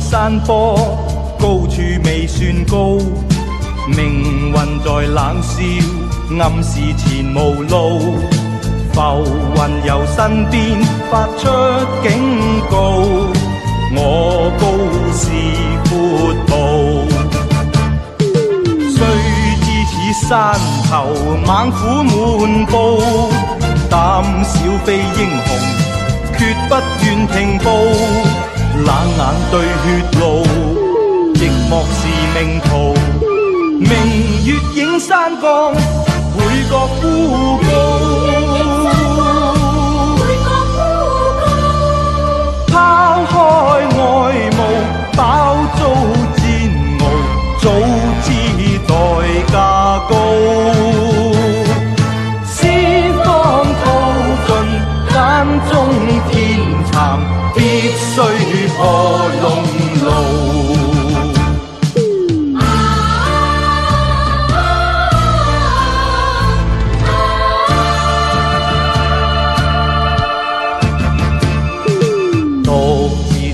山坡，高處未算高。命運在冷笑，暗示前無路。浮雲由身邊發出警告，我高是闊步。雖知此山頭猛虎滿布，膽小非英雄，決不願停步。明月映山岗，倍覺孤高。拋開愛慕，饱遭煎熬，早知代价高。思方耗盡，眼中天蠶，必须破龍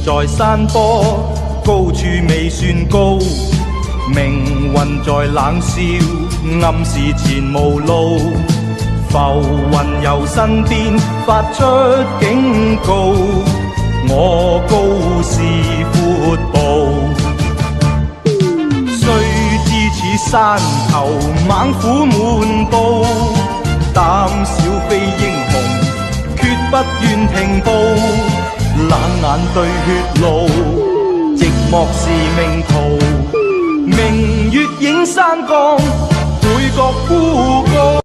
在山坡，高處未算高。命運在冷笑，暗示前無路。浮雲由身邊發出警告，我高是闊步。雖知此山頭猛虎滿布，膽小非英雄，決不願停步。冷眼对血路，寂寞是命途。明月映山岗，每个孤高。